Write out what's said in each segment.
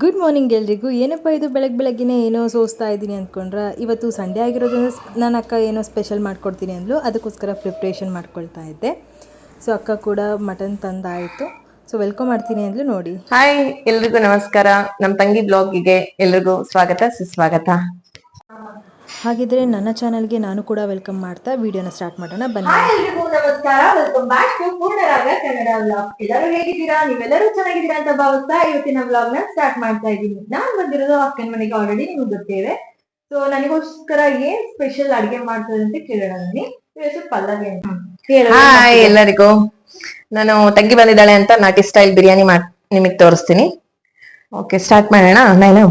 Good morning ಎಲ್ರಿಗೂ. ಏನಪ್ಪ ಇದು? ಬೆಳಗ್ಗೆ ಬೆಳಗ್ಗೆನೇ ಏನೋ ಸೋಸ್ತಾ ಇದ್ದೀನಿ ಅಂದ್ಕೊಂಡ್ರೆ ಇವತ್ತು ಸಂಡೇ ಆಗಿರೋದ್ರಿಂದ ನಾನು ಅಕ್ಕ ಏನೋ ಸ್ಪೆಷಲ್ ಮಾಡ್ಕೊಡ್ತೀನಿ ಅಂದ್ಲು. ಅದಕ್ಕೋಸ್ಕರ ಪ್ರಿಪ್ರೇಷನ್ ಮಾಡ್ಕೊಳ್ತಾ ಇದ್ದೆ. ಸೊ ಅಕ್ಕ ಕೂಡ ಮಟನ್ ತಂದಾಯಿತು. ಸೊ ವೆಲ್ಕಮ್ ಮಾಡ್ತೀನಿ ಅಂದ್ಲು ನೋಡಿ. ಹಾಯ್ ಎಲ್ರಿಗೂ ನಮಸ್ಕಾರ. ನಮ್ಮ ತಂಗಿ ಬ್ಲಾಗಿಗೆ ಎಲ್ರಿಗೂ ಸ್ವಾಗತ, ಸುಸ್ವಾಗತ. ಹಾಗಿದ್ರೆ ನನ್ನ ಚಾನಲ್ಗೆ ನಾನು ಕೂಡ ವೆಲ್ಕಮ್ ಮಾಡ್ತಾ ವಿಡಿಯೋನ ಸ್ಟಾರ್ಟ್ ಮಾಡೋಣ. ಬನ್ನಿ. ಹಾಯ್ ಎಲ್ರಿಗೂ ನಮಸ್ಕಾರ. Welcome back to Poornaraga Kannada vlog ಎಲ್ಲರೂ ಹೇಗಿದ್ದೀರಾ? ನೀವೆಲ್ಲರೂ ಚೆನ್ನಾಗಿದ್ದೀರಾ ಅಂತ ಭಾವಿಸ್ತಾ ಇವತ್ತಿನ ವ್ಲಾಗ್ನ ಸ್ಟಾರ್ಟ್ ಮಾಡ್ತಾ ಇದ್ದೀನಿ. ನಾನ್ ಬಂದಿರೋದು ಅಕ್ಕನ ಮನೆಗೆ ಆಲ್ರೆಡಿ ನಿಮ್ಗೆ ಗೊತ್ತೇವೆ. ಸೊ ನನಗೋಸ್ಕರ ಏನ್ ಸ್ಪೆಷಲ್ ಅಡಿಗೆ ಮಾಡ್ತಾರೆ ಅಂತ ಕೇಳೋಣ ಬನ್ನಿ. ಇವತ್ತು ಪಲ್ಲವಿ ಅಂತ. ಹೇಳು. ಹಾಯ್ ಎಲ್ಲರಿಗೂ. ನಾನು ತಂಗಿ ಬಂದಿದ್ದಾಳೆ ಅಂತ ನಾಟಿ ಸ್ಟೈಲ್ ಬಿರಿಯಾನಿ ಮಾಡ್ ನಿಮಗ್ ತೋರಿಸ್ತೀನಿ. ಓಕೆ ಸ್ಟಾರ್ಟ್ ಮಾಡೋಣ ನಾನು.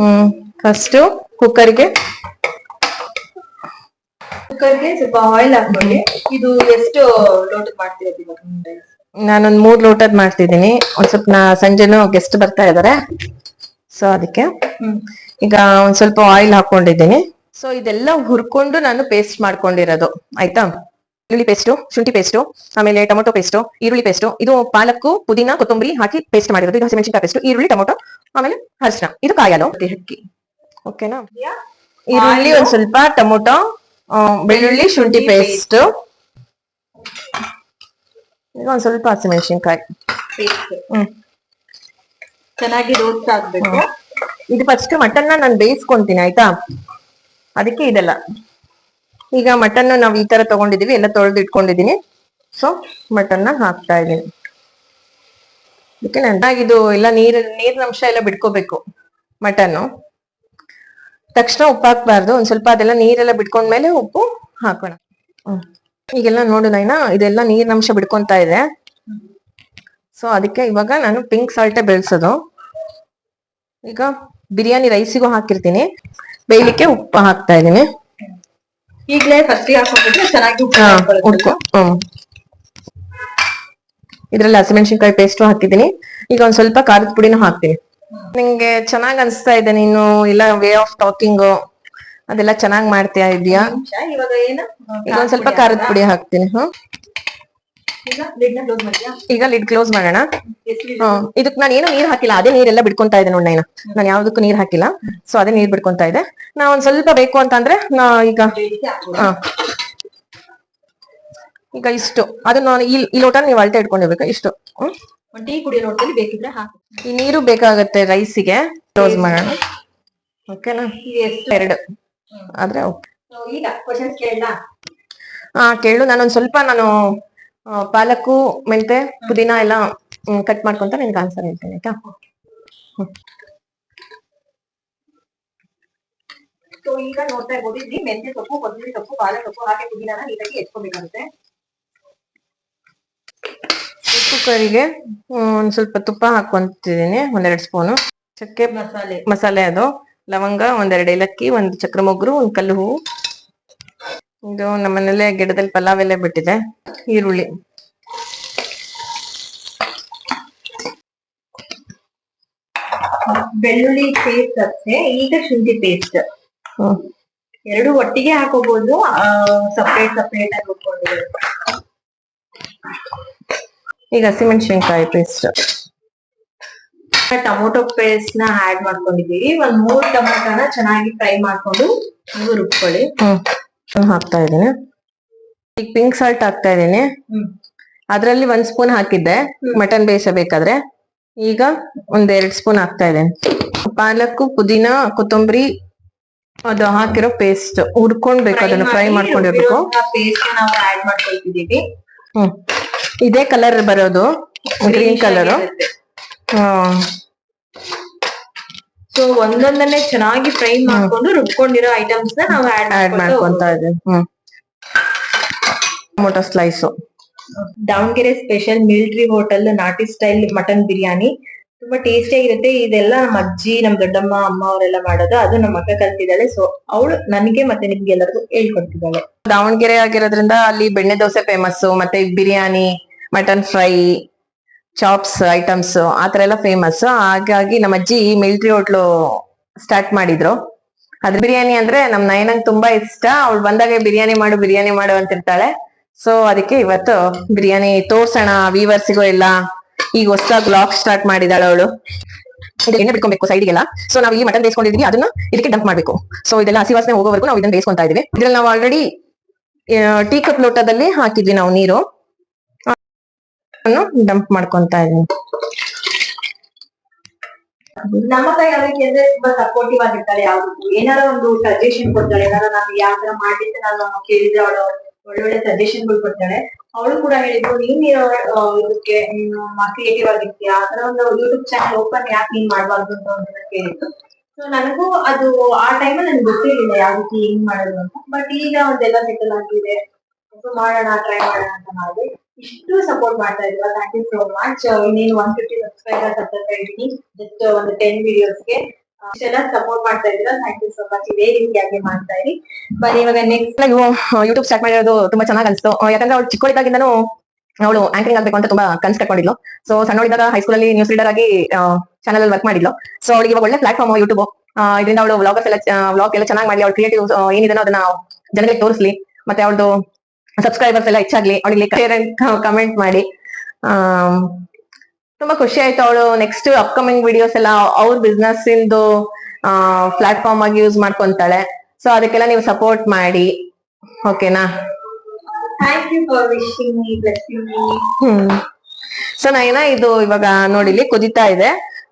ಹ್ಮ್. ಫಸ್ಟ್ ಕುಕ್ಕರ್ಗೆ ಕುಕ್ಕರ್ಗೆ ಸ್ವಲ್ಪ ಆಯಿಲ್ ಹಾಕೊಳ್ಳಿ ಇದು ಎಷ್ಟು ಇವಾಗ rice? ನಾನೊಂದ್ ಮೂರ್ ಲೋಟದ್ ಮಾಡ್ತಿದ್ದೀನಿ. ಒಂದ್ ಸ್ವಲ್ಪ ನಾ ಸಂಜೆನೂ ಗೆಸ್ಟ್ ಬರ್ತಾ ಇದಾರೆ. ಸೊ ಅದಕ್ಕೆ. ಈಗ ಒಂದ್ ಸ್ವಲ್ಪ ಆಯಿಲ್ ಹಾಕೊಂಡಿದ್ದೀನಿ ಸೊ ಇದೆಲ್ಲ ಹುರ್ಕೊಂಡು ನಾನು ಪೇಸ್ಟ್ ಮಾಡ್ಕೊಂಡಿರೋದು. ಆಯ್ತಾ? ಈರುಳ್ಳಿ ಪೇಸ್ಟು ಶುಂಠಿ ಪೇಸ್ಟು ಆಮೇಲೆ ಟೊಮೊಟೊ ಪೇಸ್ಟು ಈರುಳ್ಳಿ ಪೇಸ್ಟು ಇದು ಪಾಲಕ್ಕು ಪುದೀನ ಕೊತ್ತಂಬರಿ ಹಾಕಿ ಪೇಸ್ಟ್ ಮಾಡಿರೋದು. ಇದು ಹಸಿಮೆಣಸಿನಕಾಯಿ ಪೇಸ್ಟು ಈರುಳ್ಳಿ ಟೊಮೊಟೊ ಆಮೇಲೆ ಅರಿಶಿನ ಇದು ಕಾಯಲು. ಅಕ್ಕಿ. ಓಕೆನಾ ಈರುಳ್ಳಿ ಒಂದ್ ಸ್ವಲ್ಪ ಟೊಮೊಟೊ ಬೆಳ್ಳುಳ್ಳಿ ಶುಂಠಿ ಪೇಸ್ಟ್ ಈಗ ಒಂದ್ ಸ್ವಲ್ಪ ಹಸಿಮೆಣಸಿನ್ಕಾಯಿ. ಹ್ಮ್. ಚೆನ್ನಾಗಿ ರೋಸ್ಟ್ ಆಗ್ಬೇಕು. ಇದು ಫಸ್ಟ್ ಮಟನ್ನ ನಾನು ಬೇಯಿಸ್ಕೊಂತೀನಿ ಆಯ್ತಾ? ಅದಕ್ಕೆ ಇದೆಲ್ಲ. ಈಗ ಮಟನ್ ನಾವು ಈ ತರ ತಗೊಂಡಿದೀವಿ ಎಲ್ಲ ತೊಳೆದು ಇಟ್ಕೊಂಡಿದೀನಿ. ಸೊ ನ ಹಾಕ್ತಾ ಇದೀನಿ. ಅದಕ್ಕೆ ಇದು ಎಲ್ಲ ನೀರ್ ನೀರಿನ ಅಂಶ ಎಲ್ಲ ಬಿಡ್ಕೋಬೇಕು ಮಟನ್ನು ತಕ್ಷಣ ಉಪ್ಪು ಹಾಕ್ಬಾರ್ದು. ಒಂದ್ ಸ್ವಲ್ಪ ಅದೆಲ್ಲ ನೀರೆಲ್ಲ ಬಿಟ್ಕೊಂಡ್ಮೇಲೆ ಉಪ್ಪು ಹಾಕೋಣ. ಈಗೆಲ್ಲ ನೋಡು ನೈನಾ ಇದೆಲ್ಲ ನೀರಿನಂಶ ಬಿಡ್ಕೊಂತಾ ಇದೆ. ಸೊ ಅದಕ್ಕೆ ಇವಾಗ ನಾನು ಪಿಂಕ್ ಸಾಲ್ಟೇ ಬೆಳ್ಸೋದು. ಈಗ ಬಿರಿಯಾನಿ ರೈಸಿಗೂ ಹಾಕಿರ್ತೀನಿ. ಬೇಯಲಿಕ್ಕೆ ಉಪ್ಪು ಹಾಕ್ತಾ ಇದೀನಿ ಈಗಲೇ ಫಸ್ಟ್ ಹಾಕೊಂಡ್ಬಿಟ್ರೆ ಚೆನ್ನಾಗಿ ಇದ್ರಲ್ಲಿ ಹಸಿಮೆಣಸಿನ್ಕಾಯಿ ಪೇಸ್ಟು ಹಾಕಿದೀನಿ ಈಗ ಒಂದ್ ಸ್ವಲ್ಪ ಖಾರದ ಪುಡಿನೂ ಹಾಕ್ತೀನಿ. ನಿಂಗೆ ಚೆನ್ನಾಗ್ ಅನ್ಸ್ತಾ ಇದೆ ನೀನು ಇಲ್ಲ ವೇ ಆಫ್ ಟಾಕಿಂಗ್ ಅದೆಲ್ಲ ಚೆನ್ನಾಗ್ ಮಾಡ್ತಾ ಇದ್ಯಾ? ಇವಾಗ ಏನು? ಈಗ ಒಂದ್ ಸ್ವಲ್ಪ ಖಾರದ ಪುಡಿ ಹಾಕ್ತೀನಿ ಹ್ಮ್? ಈಗ ಲಿಡ್ ಕ್ಲೋಸ್ ಮಾಡೋಣ? ಇದಕ್ ನಾನು ಏನು ನೀರ್ ಹಾಕಿಲ್ಲ ಅದೇ ನೀರೆಲ್ಲ ಬಿಡ್ಕೊಂತಾ ಇದೆ ನೋಡಿ ನಾನು. ಯಾವ್ದಕ್ಕೂ ನೀರ್ ಹಾಕಿಲ್ಲ ಸೊ ಅದೇ ನೀರ್ ಬಿಡ್ಕೊಂತಾ ಇದೆ ನಾ ಒಂದ್ ಸ್ವಲ್ಪ ಬೇಕು ಅಂತಂದ್ರೆ ನಾ ಈಗ. ಈಗ ಇಷ್ಟು. ಅದು ನಾನು ಈ ಈ ಲೋಟ ನೀವು ಅಳತೆ ಇಟ್ಕೊಂಡಿರ್ಬೇಕು. ಇಷ್ಟು. ಒಂದು ಟೀ ಕುಡಿಯೋ ಲೋಟದಲ್ಲಿ ಬೇಕಿದ್ರೆ ಹಾಕಿ. ಈ ನೀರು ಬೇಕಾಗತ್ತೆ ರೈಸಿಗೆ. ಕ್ಲೋಸ್ ಮಾಡೋಣ. ಓಕೆನಾ ಎರಡು. ಆದ್ರೆ ಓಕೆ. ಈಗ ಕ್ವಶನ್ಸ್ ಹಾ ಕೇಳು. ನಾನೊಂದ್ ಸ್ವಲ್ಪ ನಾನು ಪಾಲಕು ಪಾಲಕ್ಕು ಮೆಂತೆ ಪುದೀನ ಎಲ್ಲ ಕಟ್ ಮಾಡ್ಕೊಂತ ನಿನ್ಗೆ ಆನ್ಸರ್ ಹೇಳ್ತೇನೆ ಆಯ್ತಾ? ಸೊ ಈಗ ನೋಡ್ತಾ ಇರ್ಬೋದು ಇಲ್ಲಿ ಮೆಂತ್ಯ ಸೊಪ್ಪು ಕೊತ್ತಂಬರಿ ಸೊಪ್ಪು ಪಾಲಕ್ ಸೊಪ್ಪು ಹಾಗೆ ಪುದೀನ ನೀಟಾಗಿ ಎತ್ಕೋಬೇಕಾಗುತ್ತೆ. ಕುಕ್ಕರಿಗೆ ಒಂದ್ ಸ್ವಲ್ಪ ತುಪ್ಪ ಹಾಕೊಂತಿದ್ದೀನಿ ಒಂದೆರಡು ಸ್ಪೂನು. ಚಕ್ಕೆ ಮಸಾಲೆ. ಮಸಾಲೆ ಅದು ಲವಂಗ ಒಂದೆರಡು ಏಲಕ್ಕಿ ಒಂದು ಚಕ್ರ ಮೊಗ್ರು ಒಂದ್ ಕಲ್ಲು ಹೂವು. ಇದು ನಮ್ಮನೇಲೆ ಗಿಡದಲ್ಲಿ ಪಲಾವ್ ಎಲ್ಲ ಬಿಟ್ಟಿದೆ ಈರುಳ್ಳಿ. ಬೆಳ್ಳುಳ್ಳಿ ಪೇಸ್ಟ್ ಅಷ್ಟೇ ಈಗ ಶುಂಠಿ ಪೇಸ್ಟ್. ಎರಡು ಒಟ್ಟಿಗೆ ಹಾಕೋಬಹುದು ಸಪ್ರೇಟ್ ಸಪ್ರೇಟ್ ಆಗಿ ಈಗ ಹಸಿಮೆಣಸಿನ್ಕಾಯಿ ಪೇಸ್ಟ್ ಟೊಮೊಟೊ ಪೇಸ್ಟ್ನ ಆಡ್ ಮಾಡ್ಕೊಂಡಿದೀವಿ ಒಂದ್ ಮೂರ್ ಟೊಮೊಟೊನ ಚೆನ್ನಾಗಿ ಫ್ರೈ ಮಾಡ್ಕೊಂಡು ನೀವು ರುಬ್ಕೊಳ್ಳಿ. ಹ್ಮ್. ಹಾಕ್ತಾ ಇದ್ದೀನಿ. ಈಗ ಪಿಂಕ್ ಸಾಲ್ಟ್ ಹಾಕ್ತಾ ಇದ್ದೀನಿ. ಅದ್ರಲ್ಲಿ ಒಂದ್ ಸ್ಪೂನ್ ಹಾಕಿದ್ದೆ. ಮಟನ್ ಬೇಯಿಸಬೇಕಾದ್ರೆ ಈಗ ಒಂದ್ ಎರಡ್ ಸ್ಪೂನ್ ಹಾಕ್ತಾ ಇದ್ದೇನೆ. ಪಾಲಕ್ ಪುದೀನ ಕೊತ್ತಂಬರಿ ಅದು ಹಾಕಿರೋ ಪೇಸ್ಟ್ ಹುರ್ಕೊಂಡ್ಬೇಕು. ಅದನ್ನ ಫ್ರೈ ಮಾಡ್ಕೊಂಡಿರ್ಬೇಕು. ಪೇಸ್ಟ್ ನಾವು ಆಡ್ ಮಾಡ್ಕೊಳ್ತಿದೀವಿ ಹ್ಮ್. ಇದೇ ಕಲರ್ ಬರೋದು ಗ್ರೀನ್ ಕಲರ್ ಸೊ ಒಂದೊಂದನ್ನೇ ಚೆನ್ನಾಗಿ ಫ್ರೈ ಮಾಡ್ಕೊಂಡು ರುಬ್ಕೊಂಡಿರೋ ಐಟಮ್ಸ್ನ ನಾವು ಆಡ್ ಮಾಡ್ಕೊಂತ ಇದ್ದೀನಿ ಹ್ಮ್. Tomato slice Davanagere special military hotel ನಾಟಿ ಸ್ಟೈಲ್ ಮಟನ್ ಬಿರಿಯಾನಿ ತುಂಬಾ ಟೇಸ್ಟಿ ಆಗಿರುತ್ತೆ. ಇದೆಲ್ಲ ನಮ್ಮ ಅಜ್ಜಿ ನಮ್ ದೊಡ್ಡಮ್ಮ ಅಮ್ಮ ಅವರೆಲ್ಲ ಮಾಡೋದು. ಅದು ನಮ್ಮ ಅಕ್ಕ ಕಲ್ತಿದ್ದಾಳೆ. ಸೊ ಅವಳು ನನಗೆ ಮತ್ತೆ ನಿಮ್ಗೆ ಎಲ್ಲರಿಗೂ ಹೇಳ್ಕೊಡ್ತಿದ್ದಾಳೆ. ದಾವಣಗೆರೆ ಆಗಿರೋದ್ರಿಂದ ಅಲ್ಲಿ ಬೆಣ್ಣೆ ದೋಸೆ ಫೇಮಸ್ ಮತ್ತೆ biryani mutton fry chops items ಆತರ ಎಲ್ಲ ಫೇಮಸ್ ಹಾಗಾಗಿ ನಮ್ಮ ಅಜ್ಜಿ ಮಿಲಿಟರಿ ಹೋಟ್ಲು ಸ್ಟಾರ್ಟ್ ಮಾಡಿದ್ರು. ಅದ್ ಬಿರಿಯಾನಿ ಅಂದ್ರೆ ನಮ್ ನಯನಂಗ್ ತುಂಬಾ ಇಷ್ಟ. ಅವಳು ಬಂದಾಗ ಬಿರಿಯಾನಿ ಮಾಡು ಬಿರಿಯಾನಿ ಮಾಡು ಅಂತಿರ್ತಾಳೆ. ಸೊ ಅದಕ್ಕೆ ಇವತ್ತು ಬಿರಿಯಾನಿ ತೋರ್ಸೋಣ ವೀವರ್ಸಿಗೂ ಎಲ್ಲ ಈಗ ಹೊಸ ಬ್ಲಾಗ್ ಸ್ಟಾರ್ಟ್ ಮಾಡಿದಾಳೆ ಅವಳು. ಎಣ್ಣೆ ಬಿಟ್ಕೊಬೇಕು ಸೈಡ್ಗೆಲ್ಲ ಸೊ ನಾವು ಇಲ್ಲಿ ಮಟನ್ ಬೇಸ್ಕೊಂಡಿದ್ವಿ ಅದನ್ನ ಇದಕ್ಕೆ ಡಂಪ್ ಮಾಡ್ಬೇಕು. ಸೊ ಇದೆಲ್ಲ ಹಸಿ ವಾಸನೆ ಹೋಗೋವರೆಗೂ ನಾವು ಇದನ್ನ ಬೇಯಿಸ್ಕೊಂತಾ ಇದೀವಿ. ಇದ್ರಲ್ಲಿ ನಾವು ಆಲ್ರೆಡಿ ಟೀ ಕಪ್ ಲೋಟದಲ್ಲಿ ಹಾಕಿದ್ವಿ ನಾವು ನೀರು. ಡಂಪ್ ಮಾಡ್ಕೊಂತಾ ಇದೀನಿ ನಮ್ಮ ಕೈ ಅದಕ್ಕೆ ಅಂದ್ರೆ ತುಂಬಾ ಸಪೋರ್ಟಿವ್ ಆಗಿರ್ತಾರೆ ಯಾವ್ದು. ಏನಾರ ಒಂದು ಸಜೆಷನ್ ಕೊಡ್ತಾಳೆ ಏನಾರ ನಾನು ಯಾವ ತರ ಮಾಡಿದ್ರೆ ನಾನು ಕೇಳಿದ್ರೆ ಅವಳು ಒಳ್ಳೊಳ್ಳೆ ಸಜೆಷನ್ಗಳು ಕೊಡ್ತಾಳೆ. ಅವಳು ಕೂಡ ಹೇಳಿದ್ರು, ನೀನ್ ಇದಕ್ಕೆ ಕ್ರಿಯೇಟಿವ್ ಆಗಿರ್ತೀಯ? ಆ ತರ ಒಂದು ಯೂಟ್ಯೂಬ್ ಚಾನಲ್ ಓಪನ್ ಯಾಕೆ ನೀನ್ ಮಾಡ್ಬಾರ್ದು ಅಂತ ಒಂದನ್ನ ಕೇಳಿದ್ರು. ಸೊ ನನಗೂ ಅದು, ಆ ಟೈಮಲ್ಲಿ ನನ್ಗೆ ಗೊತ್ತಿರ್ಲಿಲ್ಲ ಯಾವ ರೀತಿ ಹೆಂಗ್ ಮಾಡೋದು ಅಂತ. ಬಟ್ ಈಗ ಒಂದೆಲ್ಲ ಸೆಟಲ್ ಆಗಿದೆ. ಮಾಡೋಣ ಟ್ರೈ ಮಾಡೋಣ ಅಂತ ಮಾಡಿದೆ. ಇಷ್ಟು ಸಪೋರ್ಟ್ ಮಾಡ್ತಾ ಇದ್ವಾ ಥ್ಯಾಂಕ್ ಯು ಸೋ ಮಚ್ ಇನ್ನೇನು ಒನ್ ಫಿಫ್ಟಿ ಸಬ್ಸ್ಕ್ರೈಬರ್ಸ್ ಹತ್ತಿರ ಇದ್ದೀನಿ. ಜಸ್ಟ್ ಒಂದು ಟೆನ್ ವಿಡಿಯೋಸ್ಗೆ ಇಷ್ಟೆಲ್ಲ ಸಪೋರ್ಟ್ ಮಾಡ್ತಾ ಇದ್ರ. ಥ್ಯಾಂಕ್ ಯು ಸೋ ಮಚ್ ಇದೇ ರೀತಿಯಾಗಿ ಮಾಡ್ತಾ ಇರಿ. ಬನ್ನಿ ಇವಾಗ ನೆಕ್ಸ್ಟ್ ಯೂಟ್ಯೂಬ್ ಸ್ಟಾರ್ಟ್ ಮಾಡಿರೋದು ತುಂಬಾ ಚೆನ್ನಾಗಿ ಅನ್ಸುತ್ತೆ ಆ, ಯಾಕಂದ್ರೆ ಅವಳು ಚಿಕ್ಕವಳಿದ್ದಾಗಿಂದನೂ ಅವಳು ಆಂಕರಿಂಗ್ ಆಗ್ಬೇಕು ಅಂತ ತುಂಬಾ ಕನ್ಸ್ ಕಟ್ಕೊಂಡಿದ್ಲು. ಸೊ ಸಣ್ಣವಳಿದ್ದಾಗ ಹೈಸ್ಕೂಲಲ್ಲಿ ನ್ಯೂಸ್ ರೀಡರ್ ಆಗಿ ಚಾನಲ್ ಅಲ್ಲಿ ವರ್ಕ್ ಮಾಡಿದ್ಲು. ಸೊ ಅವಳಿಗೆ ಇವಾಗ ಒಳ್ಳೆ ಪ್ಲಾಟ್ಫಾರ್ಮ್ ಯೂಟ್ಯೂಬ್ ಇದರಿಂದ ಅವಳು ವ್ಲಾಗರ್ಸ್ ಎಲ್ಲ ವ್ಲಾಗ್ ಎಲ್ಲ ಚೆನ್ನಾಗಿ ಮಾಡಿ ಅವಳು ಕ್ರಿಯೇಟಿವ್ ಏನಿದೆ ಅದನ್ನ ಜನಗಳಿಗೆ ತೋರಿಸ್ಲಿ. ಮತ್ತೆ ಅವಳದು ಸಬ್ಸ್ಕ್ರೈಬರ್ಸ್ ಎಲ್ಲ ಹೆಚ್ಚಾಗ್ಲಿ ಅವಳಿಗೆ ಕಮೆಂಟ್ ಮಾಡಿ. ತುಂಬಾ ಖುಷಿ ಆಯ್ತು ಅವಳು. ನೆಕ್ಸ್ಟ್ ಅಪ್ಕಮಿಂಗ್ ವಿಡಿಯೋಸ್ ಎಲ್ಲ ಅವ್ರ ಬಿಸ್ನೆಸ್ ಇಂದು ಪ್ಲಾಟ್ಫಾರ್ಮ್ ಆಗಿ ಯೂಸ್ ಮಾಡ್ಕೊಂತಾಳೆ. ಸೊ ಅದಕ್ಕೆಲ್ಲ ನೀವು ಸಪೋರ್ಟ್ ಮಾಡಿ. ಓಕೆನಾ ಸೊ ನೈನಾ ಇದು ಇವಾಗ ನೋಡಿಲಿ ಕುದಿತಾ ಇದೆ.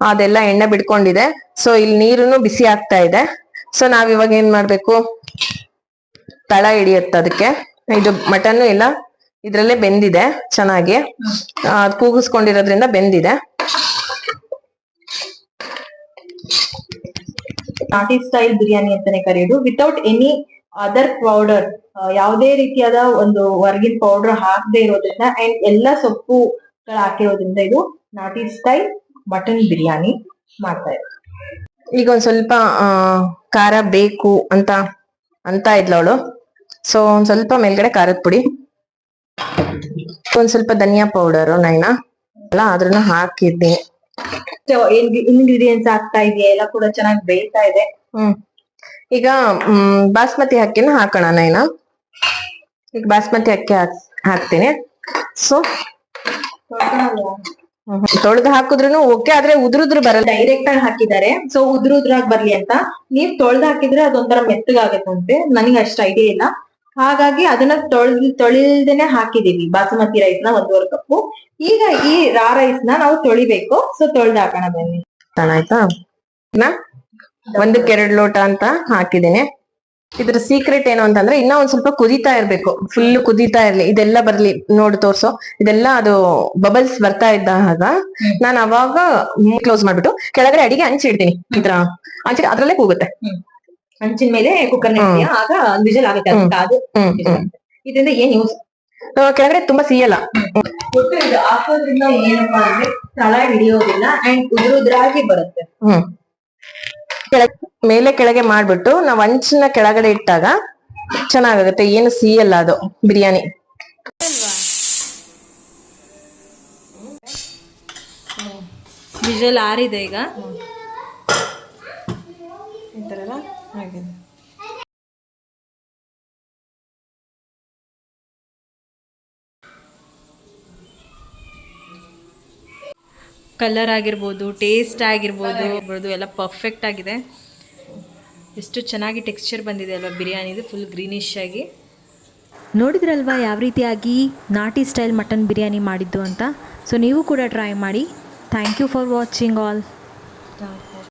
ಅದೆಲ್ಲ ಎಣ್ಣೆ ಬಿಡ್ಕೊಂಡಿದೆ ಸೊ ಇಲ್ಲಿ ನೀರುನು ಬಿಸಿ ಆಗ್ತಾ ಇದೆ. ಸೊ ನಾವ್ ಇವಾಗ ಏನ್ ಮಾಡ್ಬೇಕು? ತಳ ಹಿಡಿಯತ್ತ ಅದಕ್ಕೆ. ಇದು ಮಟನ್ ಎಲ್ಲ ಇದ್ರಲ್ಲೇ ಬೆಂದಿದೆ ಚೆನ್ನಾಗಿ. ಕೂಗಿಸ್ಕೊಂಡಿರೋದ್ರಿಂದ ಬೆಂದಿದೆ. ನಾಟಿ ಸ್ಟೈಲ್ ಬಿರಿಯಾನಿ ಅಂತಾನೆ ಕರೆಯೋದು. ವಿತೌಟ್ ಎನಿ ಅದರ್ ಪೌಡರ್ ಯಾವುದೇ ರೀತಿಯಾದ ಒಂದು ಹೊರಗಿನ ಪೌಡರ್ ಹಾಕದೇ ಇರೋದ್ರಿಂದ ಅಂಡ್ ಎಲ್ಲ ಸೊಪ್ಪುಗಳು ಹಾಕಿರೋದ್ರಿಂದ ಇದು ನಾಟಿ ಸ್ಟೈಲ್ ಮಟನ್ ಬಿರಿಯಾನಿ ಮಾಡ್ತಾ ಇದ್ದಾರೆ ಈಗ ಒಂದ್ ಸ್ವಲ್ಪ ಖಾರ ಬೇಕು ಅಂತ ಅಂತ ಇದ್ಲವಳು ಅವಳು. ಸೊ ಒಂದ್ ಸ್ವಲ್ಪ ಮೇಲ್ಗಡೆ ಖಾರದ ಪುಡಿ ಒಂದ್ ಸ್ವಲ್ಪ ಧನಿಯಾ ಪೌಡರ್ ನೈನಾ ಎಲ್ಲ ಅದ್ರನ್ನ ಹಾಕಿದ್ದೀನಿ ಇಂಗ್ರೀಡಿಯೆಂಟ್ಸ್ ಆಗ್ತಾ ಇದೆಯಾ? ಎಲ್ಲ ಕೂಡ ಚೆನ್ನಾಗಿ ಬೇಯ್ತಾ ಇದೆ. ಹ್ಮ್. ಈಗ ಬಾಸ್ಮತಿ ಅಕ್ಕಿನ ಹಾಕೋಣ ನೈನಾ. ಈಗ ಬಾಸ್ಮತಿ ಅಕ್ಕಿ ಹಾಕ್ ಹಾಕ್ತೀನಿ. ಸೊ ತೊಳೆದು ಹಾಕಿದ್ರು ಓಕೆ ಆದ್ರೆ ಉದುರುದ್ರು ಬರಲ್ಲ. ಡೈರೆಕ್ಟ್ ಆಗಿ ಹಾಕಿದ್ದಾರೆ. ಸೊ ಉದ್ರ ಉದ್ರಾಗಿ ಬರ್ಲಿ ಅಂತ. ನೀವ್ ತೊಳೆದು ಹಾಕಿದ್ರೆ ಅದೊಂಥರ ಮೆತ್ತಗಾಗತ್ತಂತೆ. ನನಗೆ ಅಷ್ಟು ಐಡಿಯಾ ಇಲ್ಲ. ಹಾಗಾಗಿ ಅದನ್ನ ತೊಳೆದ್ ತೊಳಿಲ್ದೇನೆ ಹಾಕಿದೀವಿ. ಬಾಸುಮತಿ ರೈಸ್ನ ಒಂದೂವರೆ ಕಪ್ಪು. ಈಗ ಈ ರಾ ರೈಸ್ನ ನಾವು ತೊಳಿಬೇಕು. ಸೊ ತೊಳೆದು ಹಾಕೋಣ ಬನ್ನಿ. ಆಯ್ತಾ? ಒಂದಕ್ಕೆ ಎರಡು ಲೋಟ ಅಂತ ಹಾಕಿದ್ದೇನೆ. ಇದ್ರ ಸೀಕ್ರೆಟ್ ಏನು ಅಂತಂದ್ರೆ ಇನ್ನೂ ಒಂದ್ ಸ್ವಲ್ಪ ಕುದೀತಾ ಇರ್ಬೇಕು. ಫುಲ್ ಕುದೀತಾ ಇರ್ಲಿ. ಇದೆಲ್ಲ ಬರ್ಲಿ ನೋಡು ತೋರ್ಸೋ. ಇದೆಲ್ಲ ಅದು ಬಬಲ್ಸ್ ಬರ್ತಾ ಇದ್ದಾಗ ನಾನು ಅವಾಗ ಕ್ಲೋಸ್ ಮಾಡ್ಬಿಟ್ಟು ಕೆಳಗಡೆ ಅಡಿಗೆ ಹಂಚಿಡ್ತೀನಿ ಇದ್ರ ಹಂಚಿ ಅದ್ರಲ್ಲೇ ಕೂಗುತ್ತೆ. ಹಂಚಿನ ಮೇಲೆ ಕುಕ್ಕರ್ ನೆಡ್ತೀಯ ಆಗ ವಿಜಲ್ ಆಗುತ್ತೆ ಅದು ಇದರಿಂದ ಏನ್ ಯೂಸ್ ಕೆಳಗಡೆ ತುಂಬಾ ಸಿಯಲ್ಲ ಒಟ್ಟು ಇದು ಹಾಕೋದ್ರಿಂದ ಏನಪ್ಪಾ ಅಂದ್ರೆ ತಳ ಹಿಡಿಯೋದಿಲ್ಲ ಅಂಡ್ ಉದ್ರ ಉದ್ರಾಗಿ ಬರುತ್ತೆ. ಹ್ಮ್. ಕೆಳಗ್ ಮೇಲೆ ಕೆಳಗೆ ಮಾಡ್ಬಿಟ್ಟು ನಾವ್ ಹಂಚಿನ ಕೆಳಗಡೆ ಇಟ್ಟಾಗ ಚೆನ್ನಾಗುತ್ತೆ ಏನು ಸಿಯಲ್ಲ ಅದು ಬಿರಿಯಾನಿ. ವಿಜಲ್ ಆರಿದೆ ಈಗ. ಕಲರ್ ಆಗಿರ್ಬೋದು ಟೇಸ್ಟ್ ಆಗಿರ್ಬೋದು ಆಗಿರ್ಬೋದು ಎಲ್ಲ ಪರ್ಫೆಕ್ಟ್ ಆಗಿದೆ. ಎಷ್ಟು ಚೆನ್ನಾಗಿ ಟೆಕ್ಸ್ಚರ್ ಬಂದಿದೆ ಅಲ್ವಾ ಬಿರಿಯಾನಿದು ಫುಲ್ ಗ್ರೀನಿಶ್ ಆಗಿ. ನೋಡಿದ್ರಲ್ವಾ ಯಾವ ರೀತಿಯಾಗಿ ನಾಟಿ ಸ್ಟೈಲ್ ಮಟನ್ ಬಿರಿಯಾನಿ ಮಾಡಿದ್ದು ಅಂತ? ಸೊ ನೀವು ಕೂಡ ಟ್ರೈ ಮಾಡಿ. Thank you for watching all